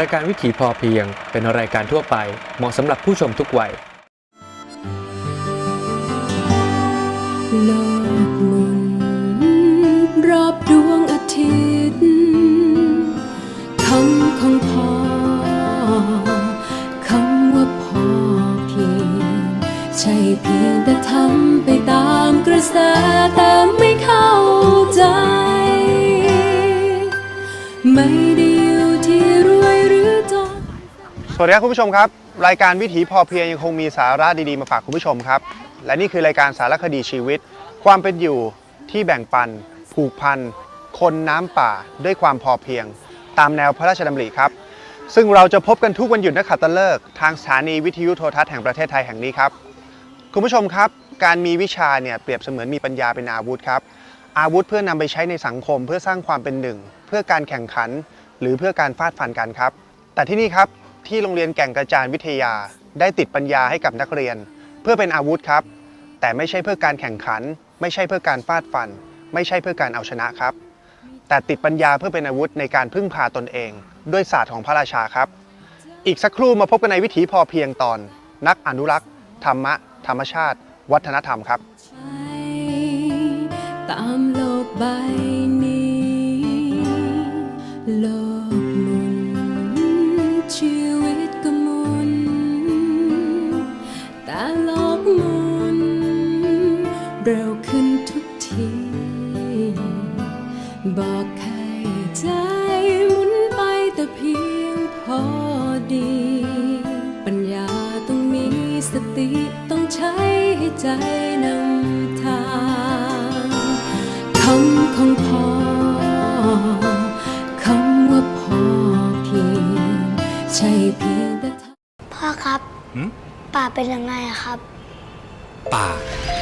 รายการวิถีพอเพียงเป็นรายการทั่วไปเหมาะสำหรับผู้ชมทุกวัยโลกหมุนรอบดวงอาทิตย์คำของพ่อคำว่าพอเพียง ใช่เพียงแต่ทำไปตามกระแสแต่ไม่เข้าใจ ไม่ได้ วัสดีครับคุณผู้ชมครับ รายการวิถีพอเพียงยังคงมีสาระดีๆมาฝากคุณผู้ชมครับ และนี่คือรายการสารคดีชีวิต ความเป็นอยู่ที่แบ่งปัน ผูกพัน คนน้ำป่าด้วยความพอเพียง ตามแนวพระราชดำริครับ ซึ่งเราจะพบกันทุกวันหยุดนักขัตฤกษ์ทางสถานีวิทยุโทรทัศน์แห่งประเทศไทยแห่งนี้ครับ คุณผู้ชมครับ การมีวิชาเนี่ยเปรียบเสมือนมีปัญญาเป็นอาวุธครับ อาวุธเพื่อนำไปใช้ในสังคม เพื่อสร้างความเป็นหนึ่ง เพื่อการแข่งขัน หรือเพื่อการฟาดฟันกันครับ แต่ที่นี่ครับ ที่โรงเรียนแก่งกระจานวิทยา ได้ติดปัญญาให้กับนักเรียน เพื่อเป็นอาวุธครับ แต่ไม่ใช่เพื่อการแข่งขัน ไม่ใช่เพื่อการฟาดฟัน ไม่ใช่เพื่อการเอาชนะครับ แต่ติดปัญญาเพื่อเป็นอาวุธในการพึ่งพาตนเอง ด้วยศาสตร์ของพระราชาครับ อีกสักครู่มาพบกันในวิถีพอเพียงตอน นักอนุรักษ์ ธรรมะ ธรรมชาติ วัฒนธรรมครับตามโลกใบนี้โลกหมุนชีวิ เ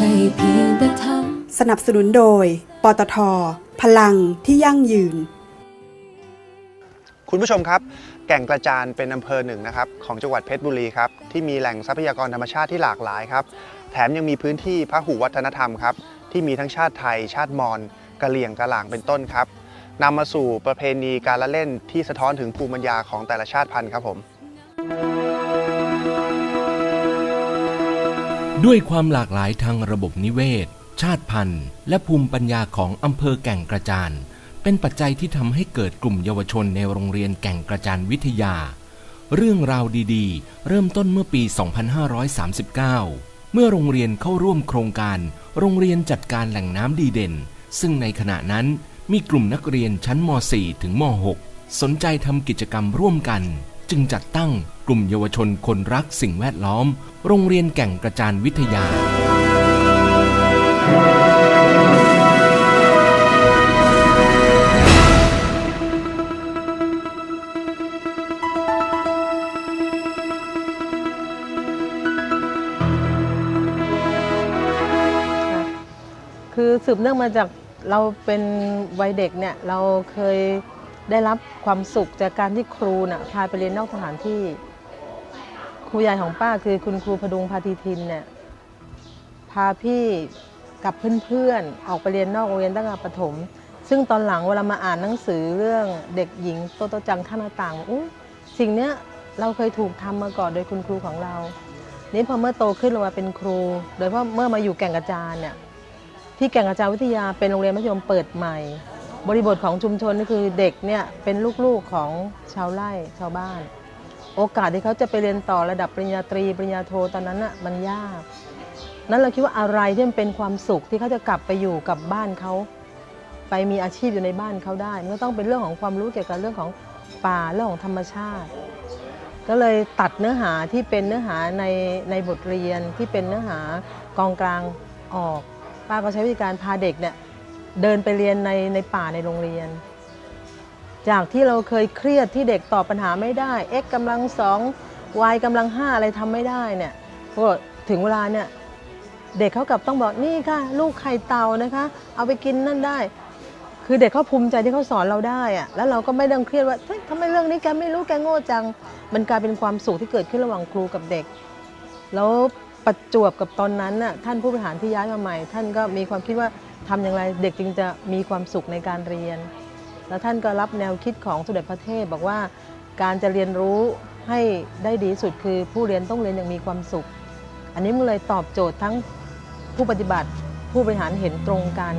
ช่เพียงแต่ทำสนับสนุนโดย ปตท พลังที่ยั่งยืน คุณผู้ชมครับ แก่งกระจานเป็นอำเภอหนึ่งนะครับของจังหวัดเพชรบุรีครับที่มีแหล่งทรัพยากรธรรมชาติที่หลากหลายครับ แถมยังมีพื้นที่พหุวัฒนธรรมครับที่มีทั้งชาติไทย ชาติมอญกะเหลี่ยงกะหล่างเป็นต้นครับนำมาสู่ประเพณีการละเล่นที่สะท้อนถึงภูมิปัญญาของแต่ละชาติพันธุ์ครับผม ด้วยความหลากหลายทางระบบนิเวศ ชาติพันธุ์ และภูมิปัญญาของอำเภอแก่งกระจาน เป็นปัจจัยที่ทำให้เกิดกลุ่มเยาวชนในโรงเรียนแก่งกระจานวิทยา เรื่องราวดีๆ เริ่มต้นเมื่อปี 2539 เมื่อโรงเรียนเข้าร่วมโครงการ โรงเรียนจัดการแหล่งน้ำดีเด่น ซึ่งในขณะนั้นมีกลุ่มนักเรียนชั้นม .4 ถึงม .6 สนใจทำกิจกรรมร่วมกัน จึงจัดตั้ง ลุ่มเยาวชนคนรักสิ่งแวดล้อม โรงเรียนแก่งกระจานวิทยา คือสืบเนื่องมาจากเราเป็นวัยเด็กเนี่ย เราเคยได้รับความสุขจากการที่ครูน่ะพาไปเรียนนอกสถานที่ ครูใหญ่ของป้าคือคุณครูพดุงพาทีทินเนี่ยพาพี่กับเพื่อนๆออกไปเรียนนอกโรงเรียนตั้งแต่ประถม ซึ่งตอนหลังเวลามาอ่านหนังสือเรื่องเด็กหญิงโตโตจังท่าหน้าต่างอุ้สิ่งเนี้ยเราเคยถูกทำมาก่อนโดยคุณครูของเรา นี่พอเมื่อโตขึ้นเรามาเป็นครู โดยเพราะเมื่อมาอยู่แก่งกระจานเนี่ยที่แก่งกระจานวิทยาเป็นโรงเรียนมัธยมเปิดใหม่ บริบทของชุมชนนี่คือเด็กเนี่ยเป็นลูกๆของชาวไร่ชาวบ้าน โอกาสที่เขาจะไปเรียนต่อระดับปริญญาตรีปริญญาโทตอนนั้นน่ะมันยาก นั้นเราคิดว่าอะไรที่มันเป็นความสุขที่เขาจะกลับไปอยู่กับบ้านเขาไปมีอาชีพอยู่ในบ้านเขาได้มันก็ต้องเป็นเรื่องของความรู้เกี่ยวกับเรื่องของป่าเรื่องของธรรมชาติ ก็เลยตัดเนื้อหาที่เป็นเนื้อหาในในบทเรียนที่เป็นเนื้อหากองกลางออก ป้าก็ใช้วิธีการพาเด็กเนี่ยเดินไปเรียนในในป่าในโรงเรียน จากที่เราเคยเครียดที่เด็กตอบปัญหาไม่ได้ x กำลังสอง y กำลังห้าอะไรทำไม่ได้เนี่ยก็ถึงเวลาเนี่ยเด็กเขากลับต้องบอกนี่ค่ะ ลูกไข่เต่านะคะ เอาไปกินนั่นได้ คือเด็กเขาภูมิใจที่เขาสอนเราได้อะแล้วเราก็ไม่ต้องเครียดว่าทำไมเรื่องนี้แกไม่รู้แกโง่จัง มันกลายเป็นความสุขที่เกิดขึ้นระหว่างครูกับเด็ก แล้วประจวบกับตอนนั้นน่ะท่านผู้บริหารที่ย้ายมาใหม่ ท่านก็มีความคิดว่าทำอย่างไรเด็กจึงจะมีความสุขในการเรียน แล้วท่านก็รับแนวคิดของสมเด็จพระเทพบอกว่าการจะเรียนรู้ให้ได้ดีสุดคือผู้เรียนต้องเรียนอย่างมีความสุข อันนี้มันเลยตอบโจทย์ทั้งผู้ปฏิบัติผู้บริหารเห็นตรงกัน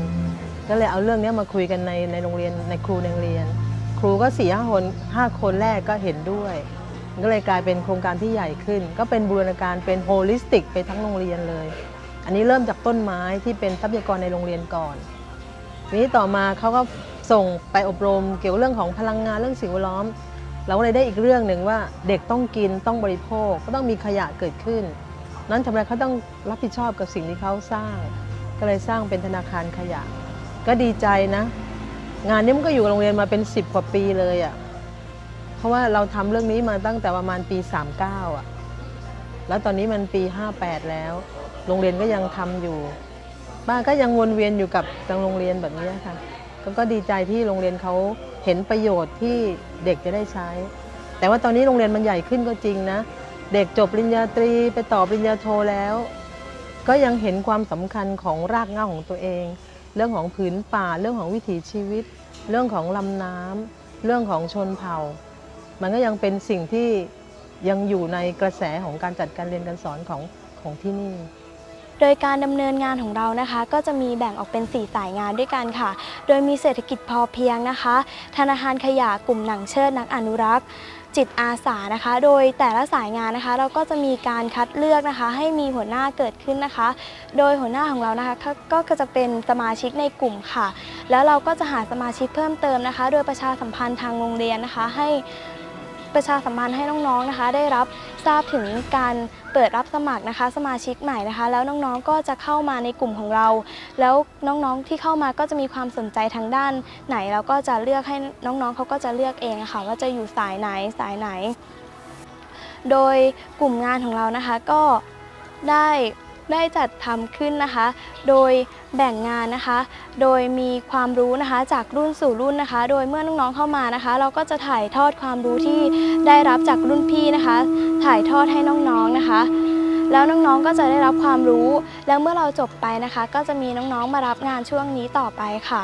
ก็เลยเอาเรื่องนี้มาคุยกันในในโรงเรียนในครูในโรงเรียน ครูก็สี่ห้าคนห้าคนแรกก็เห็นด้วยก็เลยกลายเป็นโครงการที่ใหญ่ขึ้น ก็เป็นบูรณาการเป็นโฮลิสติกไปทั้งโรงเรียนเลย อันนี้เริ่มจากต้นไม้ที่เป็นทรัพยากรในโรงเรียนก่อนทีนี้ต่อมาเขาก็ ส่งไปอบรมเกี่ยวกับเรื่องของพลังงานเรื่องสิ่งแวดล้อม เราก็เลยได้อีกเรื่องหนึ่งว่าเด็กต้องกินต้องบริโภคก็ต้องมีขยะเกิดขึ้น นั้นทำไมเขาต้องรับผิดชอบกับสิ่งที่เขาสร้าง ก็เลยสร้างเป็นธนาคารขยะ ก็ดีใจนะ งานนี้มันก็อยู่กับโรงเรียนมาเป็น 10 กว่าปีเลยอะ่ะเพราะว่าเราทำเรื่องนี้มาตั้งแต่ประมาณปี 39อะแล้วตอนนี้มันปี 58 แล้ว โรงเรียนก็ยังทำอยู่บ้านก็ยังวนเวียนอยู่กับทางโรงเรียนแบบนี้ค่ะ ก็ก็ดีใจที่โรงเรียนเขาเห็นประโยชน์ที่เด็กจะได้ใช้ แต่ว่าตอนนี้โรงเรียนมันใหญ่ขึ้นก็จริงนะ เด็กจบปริญญาตรีไปต่อปริญญาโทแล้ว ก็ยังเห็นความสำคัญของรากเหง้าของตัวเอง เรื่องของผืนป่า เรื่องของวิถีชีวิต เรื่องของลำน้ำเรื่องของชนเผ่า มันก็ยังเป็นสิ่งที่ยังอยู่ในกระแสของการจัดการเรียนการสอนของของที่นี่ โดยการดำเนินงานของเรานะคะ ก็จะมีแบ่งออกเป็น 4 สายงานด้วยกันค่ะ โดยมีเศรษฐกิจพอเพียงนะคะ ธนาคารขยะกลุ่มหนังเชิดนักอนุรักษ์จิตอาสานะคะ โดยแต่ละสายงานนะคะ เราก็จะมีการคัดเลือกนะคะ ให้มีหัวหน้าเกิดขึ้นนะคะ โดยหัวหน้าของเรานะคะก็ก็จะเป็นสมาชิกในกลุ่มค่ะ แล้วเราก็จะหาสมาชิกเพิ่มเติมนะคะ โดยประชาสัมพันธ์ทางโรงเรียนนะคะ ให้ประชาสัมพันธ์ให้น้องๆนะคะ ได้รับทราบถึงการ เปิดรับสมัครนะคะสมาชิกใหม่นะคะ แล้วน้องๆก็จะเข้ามาในกลุ่มของเรา แล้วน้องๆที่เข้ามาก็จะมีความสนใจทางด้านไหนแล้วก็จะเลือกให้น้องๆเขาก็จะเลือกเองะค่ะว่าจะอยู่สายไหนสายไหน โดยกลุ่มงานของเรานะคะก็ได้ได้จัดทำขึ้นนะคะ โดยแบ่งงานนะคะ โดยมีความรู้นะคะจากรุ่นสู่รุ่นนะคะ โดยเมื่อน้องๆเข้ามานะคะ เราก็จะถ่ายทอดความรู้ที่ได้รับจากรุ่นพี่นะคะ ถ่ายทอดให้น้องๆนะคะ แล้วน้องๆก็จะได้รับความรู้ แล้วเมื่อเราจบไปนะคะ ก็จะมีน้องๆมารับงานช่วงนี้ต่อไปค่ะ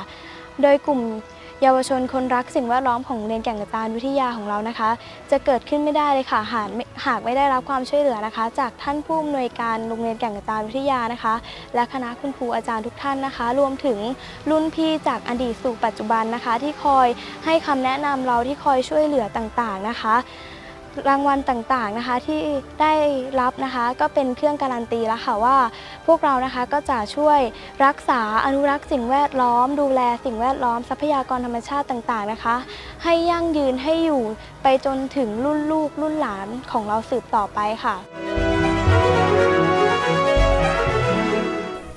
โดยกลุ่มเยาวชนคนรักสิ่งแวดล้อมของโรงเรียนแก่งกระจานวิทยาของเรานะคะ จะเกิดขึ้นไม่ได้เลยค่ะหากหากไม่ได้รับความช่วยเหลือนะคะ จากท่านผู้อำนวยการโรงเรียนแก่งกระจานวิทยานะคะ และคณะคุณครูอาจารย์ทุกท่านนะคะ รวมถึงรุ่นพี่จากอดีตสู่ปัจจุบันนะคะ ที่คอยให้คำแนะนำเราที่คอยช่วยเหลือต่างๆนะคะ รางวัลต่างๆนะคะที่ได้รับนะคะก็เป็นเครื่องการันตีแล้วค่ะว่า พวกเรานะคะก็จะช่วยรักษาอนุรักษ์สิ่งแวดล้อม ดูแลสิ่งแวดล้อมทรัพยากรธรรมชาติต่างๆนะคะ ให้ยั่งยืนให้อยู่ไปจนถึงรุ่นลูกรุ่นหลานของเราสืบต่อไปค่ะ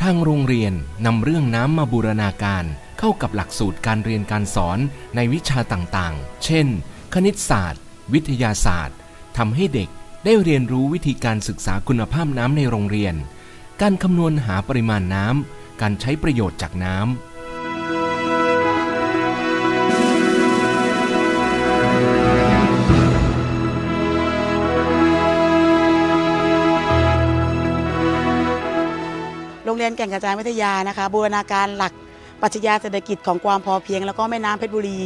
ทางโรงเรียนนำเรื่องน้ำมาบูรณาการเข้ากับหลักสูตรการเรียนการสอนในวิชาต่างๆ เช่น คณิตศาสตร์ วิทยาศาสตร์ทำให้เด็กได้เรียนรู้วิธีการศึกษาคุณภาพน้ำในโรงเรียน การคำนวณหาปริมาณน้ำ การใช้ประโยชน์จากน้ำโรงเรียนแก่งกระจานวิทยานะคะบูรณาการหลักปรัชญาเศรษฐกิจของความพอเพียง แล้วก็แม่น้ำเพชรบุรี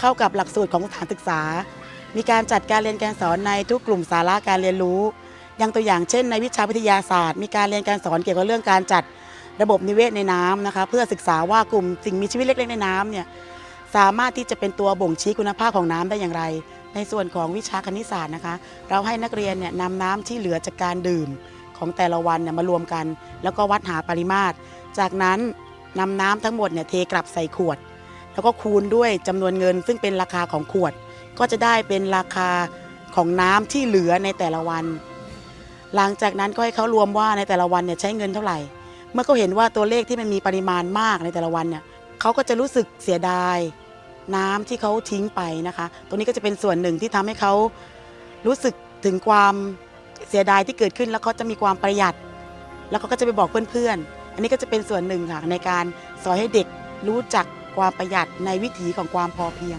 เข้ากับหลักสูตรของสถานศึกษา มีการจัดการเรียนการสอนในทุกกลุ่มสาระการเรียนรู้อย่างตัวอย่างเช่น ในวิชาวิทยาศาสตร์ มีการเรียนการสอนเกี่ยวกับเรื่องการจัดระบบนิเวศในน้ำนะคะเพื่อศึกษาว่ากลุ่มสิ่งมีชีวิตเล็กๆในน้ำเนี่ยสามารถที่จะเป็นตัวบ่งชี้คุณภาพของน้ำได้อย่างไร ในส่วนของวิชาคณิตศาสตร์นะคะ เราให้นักเรียนเนี่ยนำน้ำที่เหลือจากการดื่มของแต่ละวันเนี่ยมารวมกัน แล้วก็วัดหาปริมาตร จากนั้นนำน้ำทั้งหมดเนี่ยเทกลับใส่ขวด แล้วก็คูณด้วยจำนวนเงินซึ่งเป็นราคาของขวด ก็จะได้เป็นราคาของน้ำที่เหลือในแต่ละวัน หลังจากนั้นก็ให้เขารวมว่าในแต่ละวันเนี่ยใช้เงินเท่าไหร่ เมื่อเขาเห็นว่าตัวเลขที่มันมีปริมาณมากในแต่ละวันเนี่ยเขาก็จะรู้สึกเสียดายน้ำที่เขาทิ้งไปนะคะ ตรงนี้ก็จะเป็นส่วนหนึ่งที่ทำให้เขารู้สึกถึงความเสียดายที่เกิดขึ้นแล้วเขาจะมีความประหยัด แล้วเขาก็จะไปบอกเพื่อนๆ อันนี้ก็จะเป็นส่วนหนึ่งค่ะในการสอนให้เด็กรู้จักความประหยัดในวิถีของความพอเพียง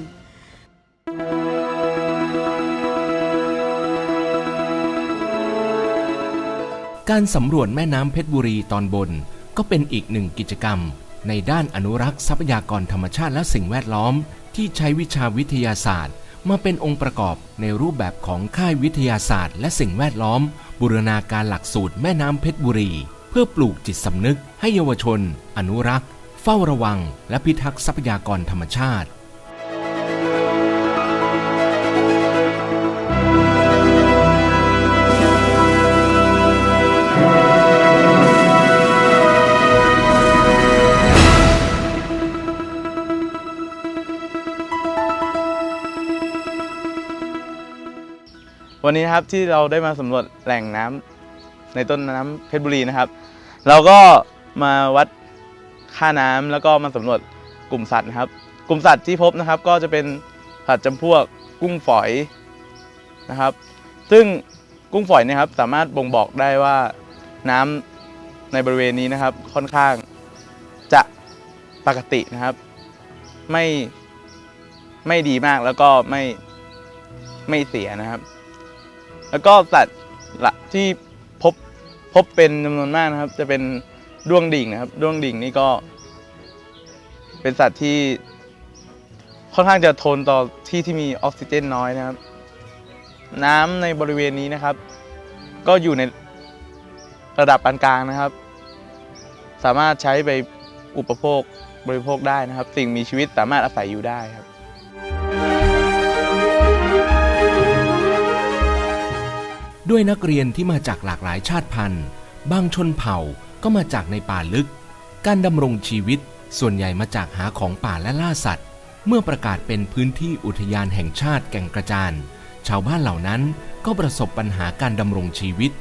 การสำรวจแม่น้ำเพชรบุรีตอนบน ก็เป็นอีกหนึ่งกิจกรรม ในด้านอนุรักษ์ทรัพยากรธรรมชาติและสิ่งแวดล้อม ที่ใช้วิชาวิทยาศาสตร์ มาเป็นองค์ประกอบในรูปแบบของค่ายวิทยาศาสตร์ และสิ่งแวดล้อม บูรณาการหลักสูตรแม่น้ำเพชรบุรี เพื่อปลูกจิตสำนึก ให้เยาวชน อนุรักษ์ เฝ้าระวัง และพิทักษ์ทรัพยากรธรรมชาติ วันนี้นะครับที่เราได้มาสำรวจแหล่งน้ำในต้นน้ำเพชรบุรีนะครับ เราก็มาวัดค่าน้ำแล้วก็มาสำรวจกลุ่มสัตว์นะครับ กลุ่มสัตว์ที่พบนะครับ ก็จะเป็นสัตว์จำพวกกุ้งฝอยนะครับ ซึ่งกุ้งฝอยเนะครับ สามารถบ่งบอกได้ว่าน้ำในบริเวณนี้นะครับ ค่อนข้างจะปกตินะครับ ไม่ไม่ดีมากแล้วก็ไม่ไม่เสียนะครับ แล้วก็สัตว์ละที่พบพบเป็นจำนวนมากนะครับ จะเป็นด้วงดิ่งนะครับด้วงดิ่งนี่ก็เป็นสัตว์ที่ค่อนข้างจะทนต่อที่ที่มีออกซิเจนน้อยนะครับ น้ำในบริเวณนี้นะครับ ก็อยู่ในระดับปานกลางนะครับ สามารถใช้ไปอุปโภคบริโภคได้นะครับ สิ่งมีชีวิตสามารถอาศัยอยู่ได้ครับ ด้วยนักเรียนที่มาจากหลากหลายชาติพันธุ์ บางชนเผ่าก็มาจากในป่าลึก การดำรงชีวิตส่วนใหญ่มาจากหาของป่าและล่าสัตว์ เมื่อประกาศเป็นพื้นที่อุทยานแห่งชาติแก่งกระจาน ชาวบ้านเหล่านั้นก็ประสบปัญหาการดำรงชีวิต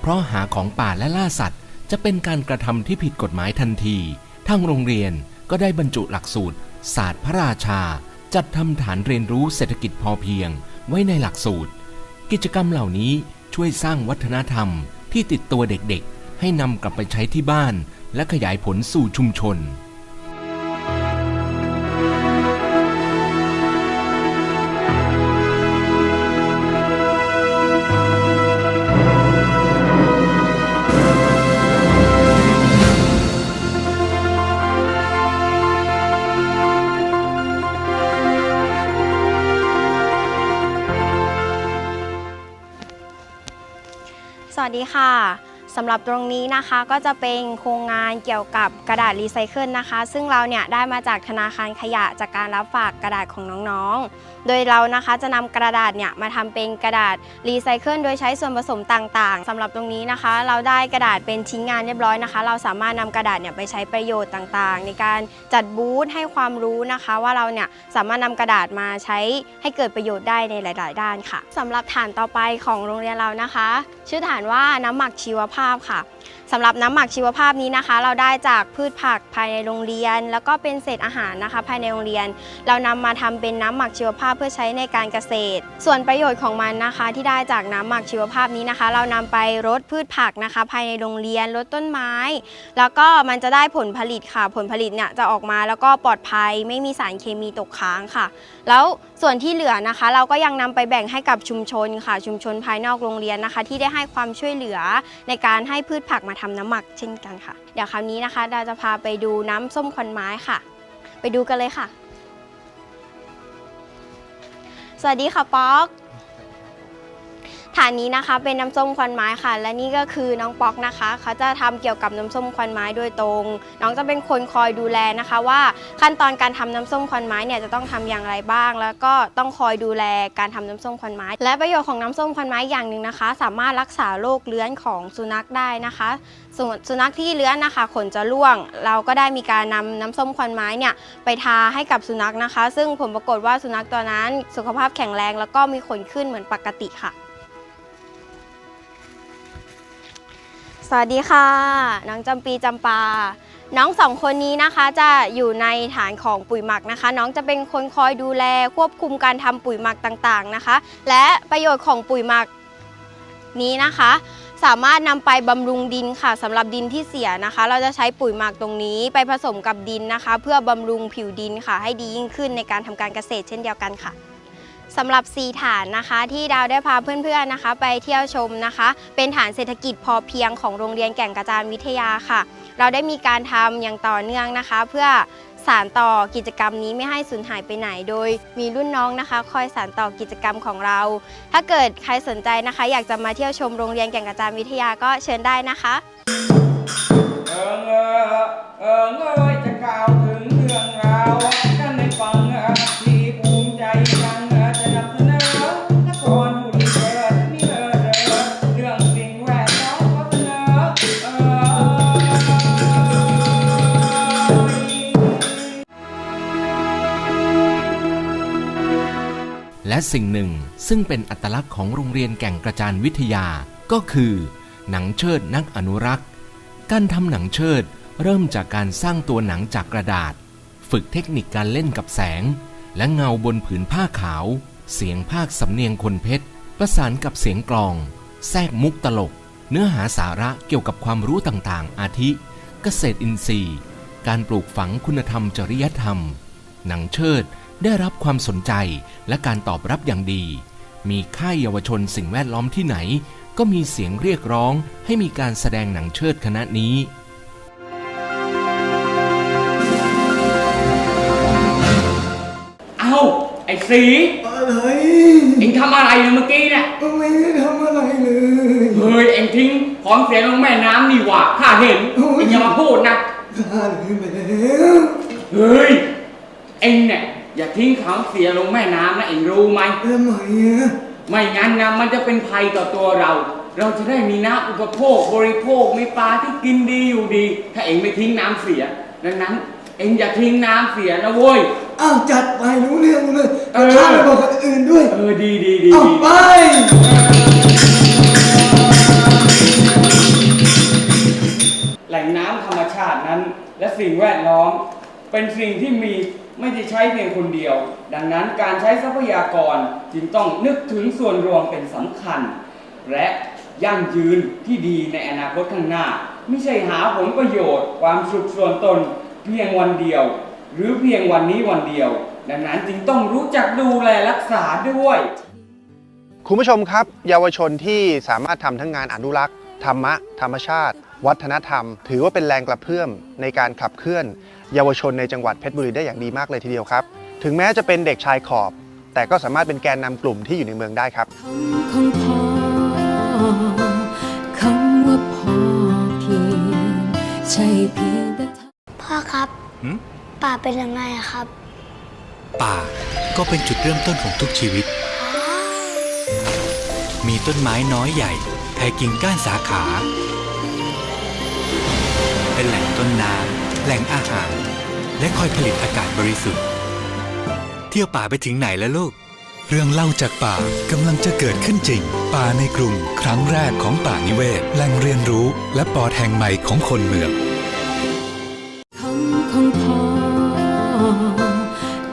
เพราะหาของป่าและล่าสัตว์ จะเป็นการกระทำที่ผิดกฎหมายทันที ทางโรงเรียนก็ได้บรรจุหลักสูตร ศาสตร์พระราชา จัดทำฐานเรียนรู้เศรษฐกิจพอเพียง ไว้ในหลักสูตร กิจกรรมเหล่านี้ ช่วยสร้างวัฒนธรรมที่ติดตัวเด็กๆ ให้นำกลับไปใช้ที่บ้าน และขยายผลสู่ชุมชน ดีค่ะ สำหรับตรงนี้นะคะก็จะเป็นโครงงานเกี่ยวกับกระดาษรีไซเคิลนะคะ ซึ่งเราเนี่ยได้มาจากธนาคารขยะจากการรับฝากกระดาษของน้องๆ โดยเรานะคะจะนำกระดาษเนี่ยมาทำเป็นกระดาษรีไซเคิลโดยใช้ส่วนผสมต่างๆสำหรับตรงนี้นะคะ เราได้กระดาษเป็นชิ้นงานเรียบร้อยนะคะ เราสามารถนำกระดาษเนี่ยไปใช้ประโยชน์ต่างๆ ในการจัดบูธให้ความรู้นะคะ ว่าเราเนี่ยสามารถนำกระดาษมาใช้ให้เกิดประโยชน์ได้ในหลาย ๆ ด้านค่ะสำหรับฐานต่อไปของโรงเรียนเรานะคะ ชื่อฐานว่าน้ำหมักชีวภาพค่ะสำหรับน้ำหมักชีวภาพนี้นะคะ เราได้จากพืชผักภายในโรงเรียน แล้วก็เป็นเศษอาหารนะคะ ภายในโรงเรียน เรานำมาทำเป็นน้ำหมักชีวภาพเพื่อใช้ในการเกษตร ส่วนประโยชน์ของมันนะคะ ที่ได้จากน้ำหมักชีวภาพนี้นะคะ เรานำไปรดพืชผักนะคะ ภายในโรงเรียนรดต้นไม้ แล้วก็มันจะได้ผลผลิตค่ะ ผลผลิตเนี่ยจะออกมาแล้วก็ปลอดภัย ไม่มีสารเคมีตกค้างค่ะ แล้วส่วนที่เหลือนะคะ เราก็ยังนำไปแบ่งให้กับชุมชนค่ะ ชุมชนภายนอกโรงเรียนนะคะ ที่ได้ให้ความช่วยเหลือในการให้พืชผักมาทำน้ำหมักเช่นกันค่ะ เดี๋ยวคราวนี้นะคะเราจะพาไปดูน้ำส้มควันไม้ค่ะ ไปดูกันเลยค่ะ สวัสดีค่ะป๊อก ฐานนี้นะคะเป็นน้ำส้มควันไม้ค่ะ และนี่ก็คือน้องป๊อกนะคะ เขาจะทำเกี่ยวกับน้ำส้มควันไม้โดยตรง น้องจะเป็นคนคอยดูแลนะคะ ว่าขั้นตอนการทำน้ำส้มควันไม้เนี่ยจะต้องทำอย่างไรบ้าง แล้วก็ต้องคอยดูแลการทำน้ำส้มควันไม้ และประโยชน์ของน้ำส้มควันไม้อย่างหนึ่งนะคะ สามารถรักษาโรคเลื้อนของสุนัขได้นะคะส่วนสุนัขที่เลื้อนนะคะขนจะร่วง เราก็ได้มีการนำน้ำส้มควันไม้เนี่ยไปทาให้กับสุนัขนะคะ ซึ่งผลปรากฏว่าสุนัขตัวนั้น สุขภาพแข็งแรงแล้วก็มีขนขึ้นเหมือนปกติค่ะ สวัสดีค่ะ น้องจำปีจำปา น้องสองคนนี้นะคะจะอยู่ในฐานของปุ๋ยหมักนะคะ น้องจะเป็นคนคอยดูแลควบคุมการทำปุ๋ยหมักต่างๆนะคะ และประโยชน์ของปุ๋ยหมักนี้นะคะ สามารถนำไปบำรุงดินค่ะสำหรับดินที่เสียนะคะ เราจะใช้ปุ๋ยหมักตรงนี้ไปผสมกับดินนะคะ เพื่อบำรุงผิวดินค่ะ ให้ดียิ่งขึ้นในการทำการเกษตรเช่นเดียวกันค่ะ สำหรับ 4 ฐานนะคะ ที่ดาวได้พาเพื่อนๆนะคะ ไปเที่ยวชมนะคะ เป็นฐานเศรษฐกิจพอเพียงของโรงเรียนแก่งกระจานวิทยาค่ะ เราได้มีการทำอย่างต่อเนื่องนะคะ เพื่อสานต่อกิจกรรมนี้ไม่ให้สูญหายไปไหนโดย มีรุ่นน้องนะคะ คอยสานต่อกิจกรรมของเรา ถ้าเกิดใครสนใจนะคะ อยากจะมาเที่ยวชมโรงเรียนแก่งกระจานวิทยาก็เชิญได้นะคะ เอิงเออเอิงเอยจะกล่าว สิ่งหนึ่ง ซึ่งเป็นอัตลักษณ์ของโรงเรียนแก่งกระจานวิทยา ก็คือ หนังเชิดนักอนุรักษ์ การทำหนังเชิดเริ่มจากการสร้างตัวหนังจากกระดาษ ฝึกเทคนิคการเล่นกับแสง และเงาบนผืนผ้าขาว เสียงภาคสำเนียงคนเพชร ประสานกับเสียงกลอง แทรกมุกตลก เนื้อหาสาระเกี่ยวกับความรู้ต่างๆ อาทิ เกษตรอินทรีย์ การปลูกฝังคุณธรรมจริยธรรม หนังเชิด ได้รับความสนใจและการตอบรับอย่างดี มีค่ายเยาวชนสิ่งแวดล้อมที่ไหน ก็มีเสียงเรียกร้องให้มีการแสดงหนังเชิดคณะนี้เอ้าไอ้สีอะไรเอ็งทำอะไรเนี่ยเมื่อกี้เนี่ยไม่ได้ทำอะไรเลยเฮ้ยเอ็งทิ้งของเสียลงแม่น้ำนี่หว่าข้าเห็นเอ็งอย่ามาพูดนะข้าลืมไปแล้วเฮ้ยเอ็งเนี่ย อย่าทิ้งของเสียลงแม่น้ำนะเอ็งรู้ไหมทำไมอะไม่งั้นนะมันจะเป็นภัยต่อตัวเรา เราจะได้มีน้ำอุปโภคบริโภคมีปลาที่กินดีอยู่ดี ถ้าเอ็งไม่ทิ้งน้ำเสีย ดังนั้น เอ็งอย่าทิ้งน้ำเสียนะเว้ย อ้าวจัดไปรู้เรื่องเลยเออ ข้าไปบอกคนอื่นด้วยเออดีดีดีเอาดี ไป แหล่งน้ำธรรมชาตินั้น และสิ่งแวดล้อม เป็นสิ่งที่มี ไม่ได้ใช้เพียงคนเดียว ดังนั้นการใช้ทรัพยากรจึงต้องนึกถึงส่วนรวมเป็นสำคัญ และยั่งยืนที่ดีในอนาคตข้างหน้า ไม่ใช่หาผลประโยชน์ ความสุขส่วนตน เพียงวันเดียว หรือเพียงวันนี้วันเดียว ดังนั้นจึงต้องรู้จักดูแลรักษาด้วยคุณผู้ชมครับ เยาวชนที่สามารถทำทั้งงานอนุรักษ์ ธรรมะ ธรรมชาติ วัฒนธรรม ถือว่าเป็นแรงกระเพื่อมในการขับเคลื่อน เยาวชนในจังหวัดเพชรบุรีได้อย่างดีมากเลยทีเดียวครับ ถึงแม้จะเป็นเด็กชายขอบ แต่ก็สามารถเป็นแกนนำกลุ่มที่อยู่ในเมืองได้ครับของพ่อคำว่าพอเพียงใช่เพียงแต่ทำพ่อครับหืมป่าเป็นยังไงอะครับ ป่าก็เป็นจุดเริ่มต้นของทุกชีวิต มีต้นไม้น้อยใหญ่แผ่กิ่งก้านสาขา เป็นแหล่งต้นน้ำ แหล่งอาหาร และคอยผลิตอากาศบริสุทธิ์ เที่ยวป่าไปถึงไหนแล้วลูก เรื่องเล่าจากป่ากำลังจะเกิดขึ้นจริง ป่าในกรุง ครั้งแรกของป่านิเวศ แหล่งเรียนรู้ และปอดแห่งใหม่ของคนเมืองคำของพ่อ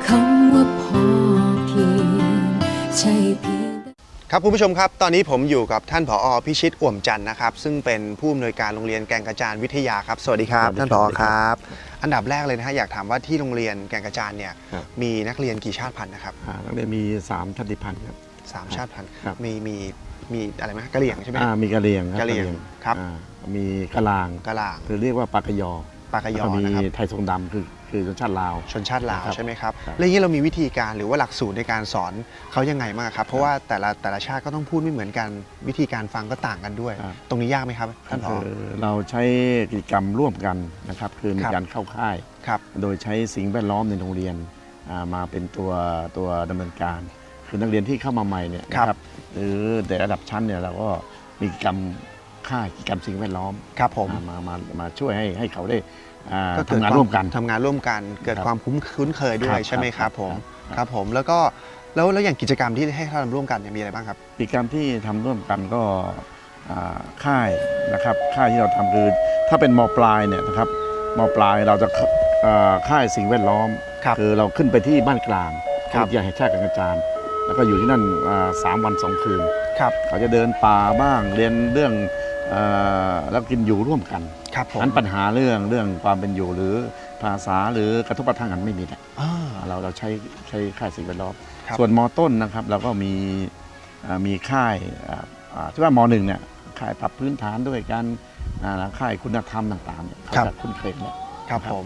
คำว่าพอเพียงใช่เพียง ครับคุณผู้ชมครับตอนนี้ผมอยู่กับท่านผอพิชิตอ่วมจันทร์นะครับ ซึ่งเป็นผู้อำนวยการโรงเรียนแก่งกระจานวิทยาครับ สวัสดีครับสวัสดีท่านคผรับอครับ อันดับแรกเลยนะฮะอยากถามว่าที่โรงเรียนแก่งกระจานเนี่ยครับ มีนักเรียนกี่ชาติพันธุ์นะครับอ่านักเรียนมี3ชาติพันธุ์ครับ สามชาติพันธุ์ครับ มีมีมีอะไรไหมกะเหรี่ยงใช่ไหม อ่ามีกะเหรี่ยงคบกะเหรี่ยงครับ อ่ามีกะลาง กะลางคือเรียกว่าปากกยอปากกยอแล้วมีนะครับไทยทรงดำคือ คือชนชาติลาว ชนชาติลาวครับใช่ไหมครับครับแล้วอย่างนี้เรามีวิธีการหรือว่าหลักสูตรในการสอนเขายังไงบ้างครับ เพราะว่าแต่ละแต่ละชาติก็ต้องพูดไม่เหมือนกัน วิธีการฟังก็ต่างกันด้วย ตรงนี้ยากไหมครับท่านผอคือเราใช้กิจกรรมร่วมกันนะครับคือมีครับการเข้าค่ายครับโดยใช้สิ่งแวดล้อมในโรงเรียนอ่ามาเป็นตัวตัวดำเนินการ คือนักเรียนที่เข้ามาใหม่เนี่ยครับนะครับหรือแต่ระดับชั้นเนี่ยเราก็มีกิจกรรมค่ายกิจกรรมสิ่งแวดล้อมครับผมมามามามาช่วยให้ให้เขาได้อ่า ก็เกิดทำงานควร่วมกันทำงานร่วมกัน เกิดครับความคุ้นคุ้นเคยด้วยครับใช่ไหมคครัรับบ ผมครับครับผมแล้วก็แล้วแล้วอย่างกิจกรรมที่ให้เราทำร่วมกันเนี่ยมีอะไรบ้างครับ กิจกรรมที่ทำร่วมกันก็อ่าค่ายนะครับ ค่ายที่เราทำคือถ้าเป็นมปลายเนี่ยนะครับมปลายเราจะเอ่อค่ายสิ่งแวดล้อมคือเราขึ้นไปที่บ้านกลางครับอุทยานแห่งชาติแก่งกระจานแล้วก็อยู่ที่นั่นอ่าสามวันสองคืน ครับ เขาจะเดินป่าบ้างเรียนเรื่องเอ่อ แล้วกินอยู่ร่วมกันครับผมนั้นปัญหาเรื่องเรื่องความเป็นอยู่หรือภาษาหรือกระทบกระทั่งกันไม่มีนะอ่าเราเราใช้ใช้ค่ายสิ่งแวดล้อมครับส่วนมต้นนะครับเราก็มีอ่ามีค่ายอ่าอ่าที่ว่ามหนึ่งเนี่ยค่ายปรับพื้นฐานด้วยกันอ่าแล้วค่ายคุณธรรมต่างๆเนี่ยเขาครับจะคุ้นเคยแล้วครับผม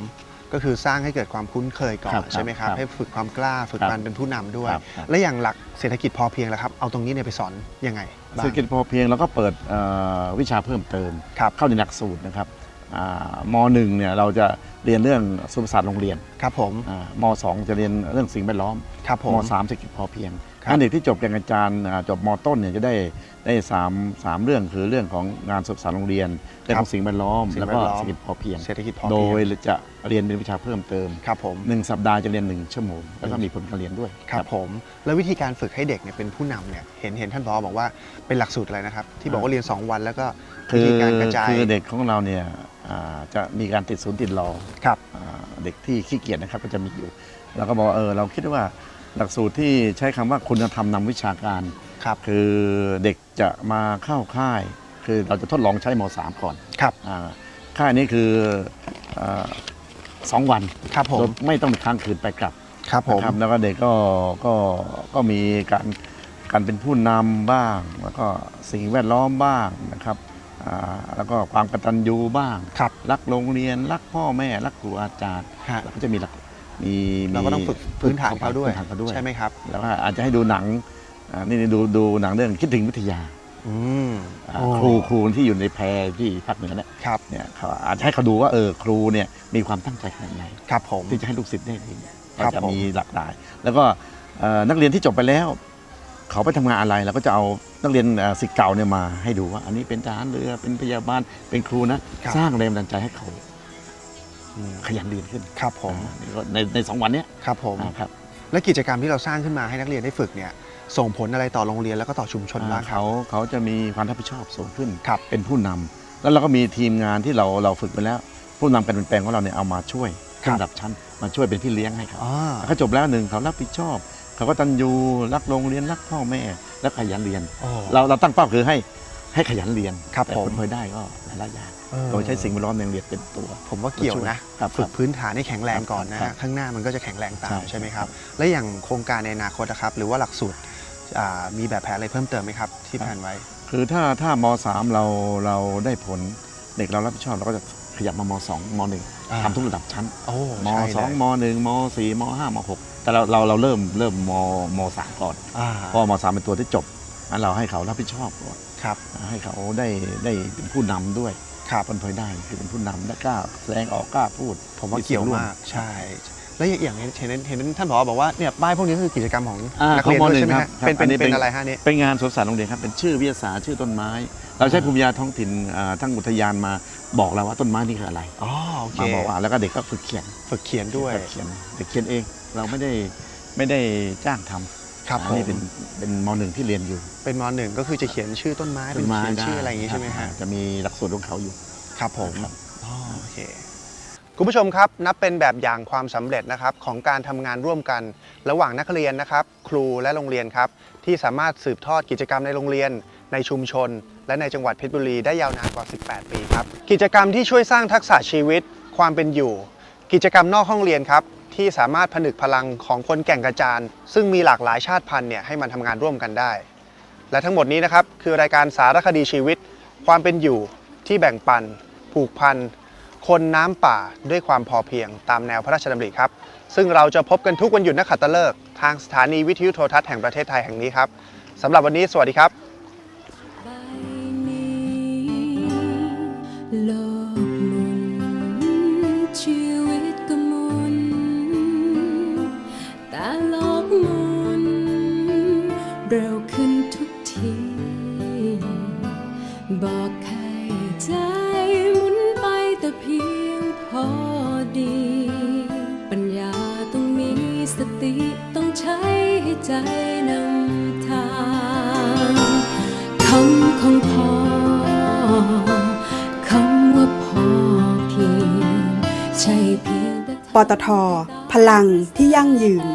ก็คือสร้างให้เกิดความคุ้นเคยก่อครันบใช่ไหมครับ ครับให้ฝึกความกล้าฝึกครับการเป็นผู้นำด้วย ครับครับ และอย่างหลักเศรษฐกิจพอเพียงแล้วครับ เอาตรงนี้เนี่ยไปสอนยังไงบ้างเศรษฐกิจพอเพียงเราก็เปิดเอ่อวิชาเพิ่มเติมเข้าในหลักสูตรนะครับอ่ามหนึ่งเนี่ยเราจะ เรียนเรื่องสุขศาสตร์โรงเรียนครับผมอ่ามสองจะเรียนเรื่องสิ่งแวดล้อมครับผมมสามเศรษฐกิจพอเพียงครับอันเด็กที่จบการอาจารย์อ่าจบมต้นเนี่ยจะได้ได้สามสามเรื่องคือเรื่องของงานศึกษาโรงเรียนเรื่องของสิ่งแวดล้อมสิ่งแล้วแวก็ดล้อมเศรษฐกิจพอเพียง เศรษฐกิจพอโดเพียงยจะเรียนเป็นวิชาเพิ่มเติมครับผมหนึ่งสัปดาห์จะเรียนหนึ่งชั่วโมงแล้วก็มีผลการเรียนด้วยครับผม แล้ววิธีการฝึกให้เด็กเนี่ยเป็นผู้นำเนี่ยเห็นเห็นท่านพอบอกว่าเป็นหลักสูตรอะไรนะครับที่บอกว่าเรียน 2 วันแล้วก็วิคือธีการกระจายคือเด็กของเราเนี่ยอ่าจะมีการติดศูนย์ติดรอครับอ่าเด็กที่ขี้เกียจนะครับก็จะมีอยู่เราก็บอกว่าเออเราคิดว่าหลักสูตรที่ใช้คำว่าคุณธรรมนำวิชาการครับคือเด็กจะมาเข้าค่าย คือเราจะทดลองใช้ม .3 ก่อนครับอ่าค่ายนี้คืออ่าสองวันครับผมโดยไม่ต้องไปค้างคืนไปกลับครับผมนะแล้วก็เด็กก็ก็ก็มีการการเป็นผู้นำบ้าง แล้วก็สิ่งแวดล้อมบ้างนะครับอ่า แล้วก็ความกตัญญูบ้างครับรักโรงเรียนรักพ่อแม่รักครูอาจารย์ฮะแล้วก็จะมีหลักมีเราก็ต้องฝึกพื้นฐานเขาด้วย พื้นฐานเขาด้วย ใช่ไหมครับ แล้วก็อาจจะให้ดูหนังอ่านี่ดูดูหนังเรื่องคิดถึงวิทยาอืมอ่าโอ้ ครูครูที่อยู่ในแพรที่ภาคเหนือเนี่ยครับเนี่ยเขาอาจจะให้เขาดูว่าเออครูเนี่ยมีความตั้งใจขนาดไหน ครับผม ที่จะให้ลูกศิษย์ได้เรียนครัก็บจะผม มีหลากหลาย แล้วก็เอ่อนักเรียนที่จบไปแล้ว เขาไปทำงานอะไรเราก็จะเอานักเรียนเอ่อศิษย์เก่าเนี่ยมาให้ดูว่า อันนี้เป็นทหารเรือเป็นพยาบาลเป็นครูนะครับสร้างแรงบันดาลใจให้เขาขยันเรียนขึ้นครับผมอ่าในในสองวันเนี้ยครับผมอ่าครับ และกิจกรรมที่เราสร้างขึ้นมาให้นักเรียนได้ฝึกเนี่ยส่งผลอะไรต่อโรงเรียนแล้วก็ต่อชุมชนบ้างครับเขาเขาจะมีความรับผิดชอบสูงขึ้นครับเป็นผู้นำแล้วเราก็มีทีมงานที่เราเราฝึกไปแล้ว ผู้นำการเปลี่ยนแปลงของเราเนี่ยเอามาช่วยครับระดับชั้นมาช่วยเป็นพี่เลี้ยงให้เขาอ่าเขาจบแล้วหนึ่งเขารับผิดชอบ เขาก็ตันยูรักโรงเรียนรักพ่อแม่และขยันเรียนโอ้เราเราตั้งเป้าคือให้ให้ขยันเรียนครับแต่ผมผลพลอยได้ก็หลายๆอย่างเออโดยใช้สิ่งแวดล้อมในโรงเรียนเป็นตัว ผมว่าเกี่ยวนะครับฝึกพื้นฐานให้แข็งแรงก่อนนะครัฮะบข้างหน้ามันก็จะแข็งแรงตามใช่ใช่ไหมครับ และอย่างโครงการในอนาคตนะครับ หรือว่าหลักสูตรอ่ามีแบบแผนอะไรเพิ่มเติมไหมครับ ที่แผนไว้ คือถ้าถ้ามสามเราเราได้ผลเด็กเรารับผิดชอบเราก็จะขยับมามสองมหนึ่งอ่าทำทุกระดับชั้นโอ้มใช่เลยสองมหนึ่งมสี่มห้ามหก แต่เราเราเราเริ่มเริ่มมมสามก่อนอ่าเพราะว่ามสามเป็นตัวที่จบงั้นเราให้เขารับผิดชอบก่อนครับให้เขาได้ได้เป็นผู้นำด้วยครับผลพลอยได้คือเป็นผู้นำและกล้าแสดงออกกล้าพูดผมว่าเกี่ยวมากใช่ แล้วอย่างเห็นเห็นเห็นท่านผอบอกว่าเนี่ยป้ายพวกนี้ก็คือกิจกรรมของอ่านักของเรียนมด้วยหนึ่ใช่งไหมครับฮะเป็นเป็นอัเป็นอะไรฮะนี่เป็นงานสวนสัตว์โรงเรียนครับเป็นชื่อวิทยาศาสตร์ชื่อต้นไม้ เราใช้ภูมิปัญญาท้องถิ่นอ่าทั้งอุทยานมาบอกเราว่าต้นไม้นี่คืออะไรอ๋อโอเคมาบอกว่าแล้วก็เด็กก็ฝึกเขียน ฝึกเขียนด้วยฝึกเขียนเด็กเขียนเองเราไม่ได้ไม่ได้จ้างทำครับอันนี้ผมเป็นเป็นมหนึ่งที่เรียนอยู่ เป็นมหนึ่งก็คือจะเขียนชื่อต้นไม้เป็นเขียนชื่ออะไรอย่างงี้ใช่ไหมฮะจะมีหลักสูตรของเขาอยู่ ครับผมอ๋อโอเคคุณผู้ชมครับนับเป็นแบบอย่างความสำเร็จนะครับของการทำงานร่วมกัน ระหว่างนักเรียนนะครับ ครูและโรงเรียนครับที่สามารถสืบทอดกิจกรรมในโรงเรียน ในชุมชน และในจังหวัดเพชรบุรีได้ยาวนานกว่า 18 ปีครับ กิจกรรมที่ช่วยสร้างทักษะชีวิต ความเป็นอยู่ กิจกรรมนอกห้องเรียนครับที่สามารถผนึกพลังของคนแก่งกระจานซึ่งมีหลากหลายชาติพันธุ์เนี่ยให้มันทำงานร่วมกันได้ และทั้งหมดนี้นะครับคือรายการสารคดีชีวิต ความเป็นอยู่ที่แบ่งปัน ผูกพันคนน้ำป่าด้วยความพอเพียงตามแนวพระราชดำริครับ ซึ่งเราจะพบกันทุกวันหยุดนักขัตฤกษ์ทางสถานีวิทยุโทรทัศน์แห่งประเทศไทยแห่งนี้ครับสำหรับวันนี้สวัสดีครับ ใจนำทางคำของพ่อคำว่าพอเพียงปตท พลังที่ยั่งยืน